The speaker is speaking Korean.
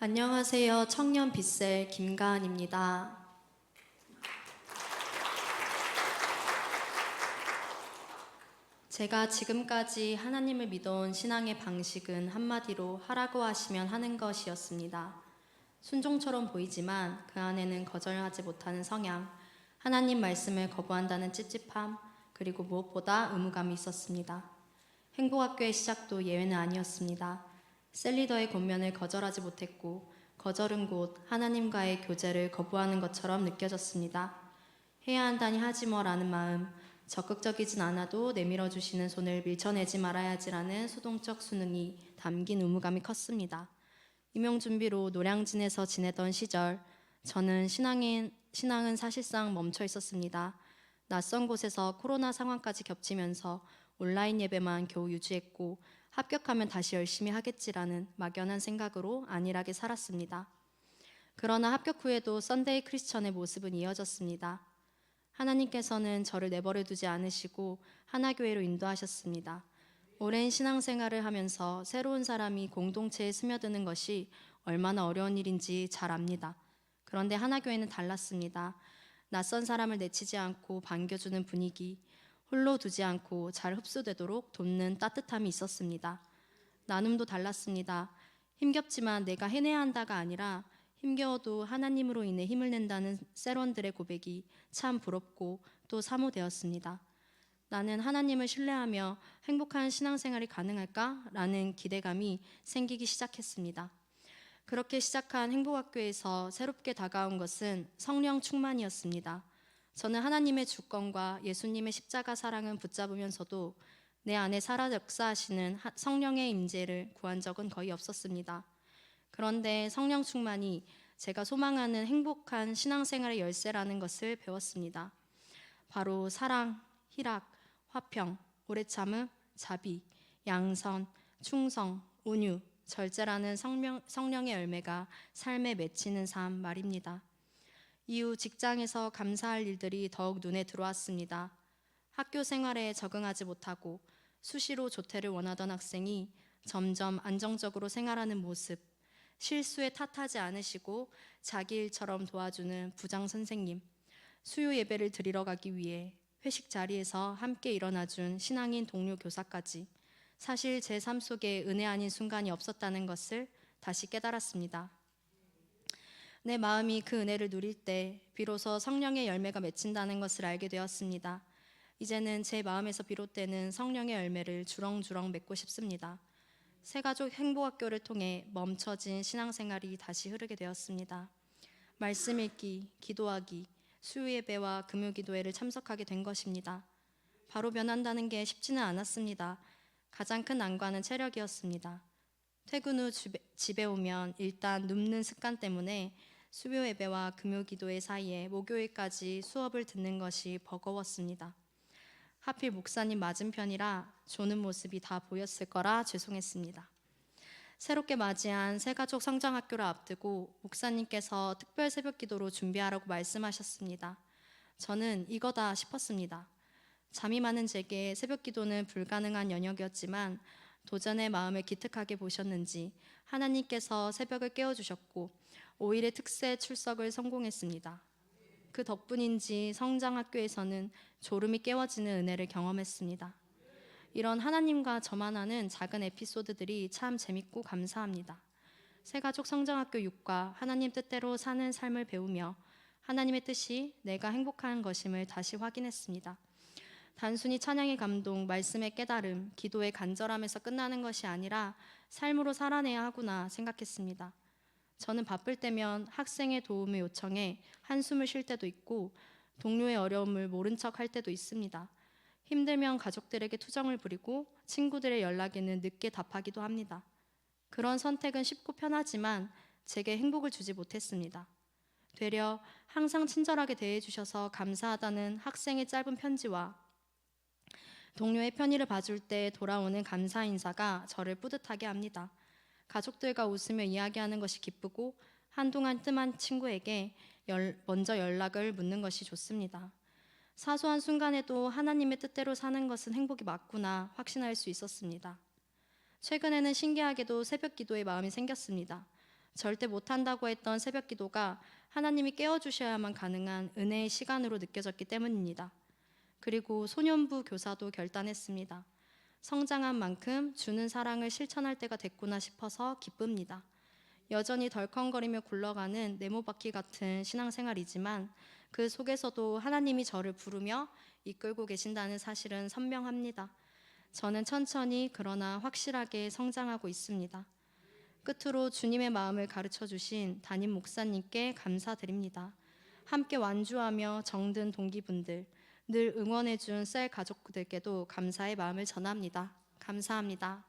안녕하세요. 청년 빗셀 김가은입니다. 제가 지금까지 하나님을 믿어온 신앙의 방식은 한마디로 하라고 하시면 하는 것이었습니다. 순종처럼 보이지만 그 안에는 거절하지 못하는 성향, 하나님 말씀을 거부한다는 찝찝함, 그리고 무엇보다 의무감이 있었습니다. 행복학교의 시작도 예외는 아니었습니다. 셀리더의 권면을 거절하지 못했고 거절은 곧 하나님과의 교제를 거부하는 것처럼 느껴졌습니다. 해야 한다니 하지 뭐라는 마음, 적극적이진 않아도 내밀어 주시는 손을 밀쳐내지 말아야지라는 수동적 수능이 담긴 의무감이 컸습니다. 임용 준비로 노량진에서 지내던 시절 저는 신앙인 신앙은 사실상 멈춰 있었습니다. 낯선 곳에서 코로나 상황까지 겹치면서 온라인 예배만 겨우 유지했고 합격하면 다시 열심히 하겠지라는 막연한 생각으로 안일하게 살았습니다. 그러나 합격 후에도 썬데이 크리스천의 모습은 이어졌습니다. 하나님께서는 저를 내버려 두지 않으시고 하나교회로 인도하셨습니다. 오랜 신앙생활을 하면서 새로운 사람이 공동체에 스며드는 것이 얼마나 어려운 일인지 잘 압니다. 그런데 하나교회는 달랐습니다. 낯선 사람을 내치지 않고 반겨주는 분위기, 홀로 두지 않고 잘 흡수되도록 돕는 따뜻함이 있었습니다. 나눔도 달랐습니다. 힘겹지만 내가 해내야 한다가 아니라 힘겨워도 하나님으로 인해 힘을 낸다는 세런들의 고백이 참 부럽고 또 사모되었습니다. 나는 하나님을 신뢰하며 행복한 신앙생활이 가능할까? 라는 기대감이 생기기 시작했습니다. 그렇게 시작한 행복학교에서 새롭게 다가온 것은 성령 충만이었습니다. 저는 하나님의 주권과 예수님의 십자가 사랑은 붙잡으면서도 내 안에 살아 역사하시는 하- 성령의 임재를 구한 적은 거의 없었습니다. 그런데 성령 충만이 제가 소망하는 행복한 신앙생활의 열쇠라는 것을 배웠습니다. 바로 사랑, 희락, 화평, 오래 참음, 자비, 양선, 충성, 온유, 절제라는 성령, 성령의 열매가 삶에 맺히는 삶 말입니다. 이후 직장에서 감사할 일들이 더욱 눈에 들어왔습니다. 학교 생활에 적응하지 못하고 수시로 조퇴를 원하던 학생이 점점 안정적으로 생활하는 모습, 실수에 탓하지 않으시고 자기 일처럼 도와주는 부장 선생님, 수요 예배를 드리러 가기 위해 회식 자리에서 함께 일어나준 신앙인 동료 교사까지 사실 제 삶 속에 은혜 아닌 순간이 없었다는 것을 다시 깨달았습니다. 내 마음이 그 은혜를 누릴 때 비로소 성령의 열매가 맺힌다는 것을 알게 되었습니다. 이제는 제 마음에서 비롯되는 성령의 열매를 주렁주렁 맺고 싶습니다. 새가족 행복학교를 통해 멈춰진 신앙생활이 다시 흐르게 되었습니다. 말씀 읽기, 기도하기, 수요 예배와 금요 기도회를 참석하게 된 것입니다. 바로 변한다는 게 쉽지는 않았습니다. 가장 큰 난관은 체력이었습니다. 퇴근 후 집에, 오면 일단 눕는 습관 때문에 수요 예배와 금요 기도회 사이에 목요일까지 수업을 듣는 것이 버거웠습니다. 하필 목사님 맞은편이라 조는 모습이 다 보였을 거라 죄송했습니다. 새롭게 맞이한 새가족 성장학교를 앞두고 목사님께서 특별 새벽 기도로 준비하라고 말씀하셨습니다. 저는 이거다 싶었습니다. 잠이 많은 제게 새벽 기도는 불가능한 영역이었지만 도전의 마음을 기특하게 보셨는지 하나님께서 새벽을 깨워주셨고 5일의 특세 출석을 성공했습니다. 그 덕분인지 성장학교에서는 졸음이 깨워지는 은혜를 경험했습니다. 이런 하나님과 저만 아는 작은 에피소드들이 참 재밌고 감사합니다. 새가족 성장학교 6과 하나님 뜻대로 사는 삶을 배우며 하나님의 뜻이 내가 행복한 것임을 다시 확인했습니다. 단순히 찬양의 감동, 말씀의 깨달음, 기도의 간절함에서 끝나는 것이 아니라 삶으로 살아내야 하구나 생각했습니다. 저는 바쁠 때면 학생의 도움을 요청해 한숨을 쉴 때도 있고 동료의 어려움을 모른 척 할 때도 있습니다. 힘들면 가족들에게 투정을 부리고 친구들의 연락에는 늦게 답하기도 합니다. 그런 선택은 쉽고 편하지만 제게 행복을 주지 못했습니다. 되려 항상 친절하게 대해주셔서 감사하다는 학생의 짧은 편지와 동료의 편의를 봐줄 때 돌아오는 감사 인사가 저를 뿌듯하게 합니다. 가족들과 웃으며 이야기하는 것이 기쁘고 한동안 뜸한 친구에게 열- 먼저 연락을 묻는 것이 좋습니다. 사소한 순간에도 하나님의 뜻대로 사는 것은 행복이 맞구나 확신할 수 있었습니다. 최근에는 신기하게도 새벽 기도의 마음이 생겼습니다. 절대 못한다고 했던 새벽 기도가 하나님이 깨워주셔야만 가능한 은혜의 시간으로 느껴졌기 때문입니다. 그리고 소년부 교사도 결단했습니다. 성장한 만큼 주는 사랑을 실천할 때가 됐구나 싶어서 기쁩니다. 여전히 덜컹거리며 굴러가는 네모바퀴 같은 신앙생활이지만 그 속에서도 하나님이 저를 부르며 이끌고 계신다는 사실은 선명합니다. 저는 천천히 그러나 확실하게 성장하고 있습니다. 끝으로 주님의 마음을 가르쳐 주신 담임 목사님께 감사드립니다. 함께 완주하며 정든 동기분들, 늘 응원해 준 셀 가족들께도 감사의 마음을 전합니다. 감사합니다.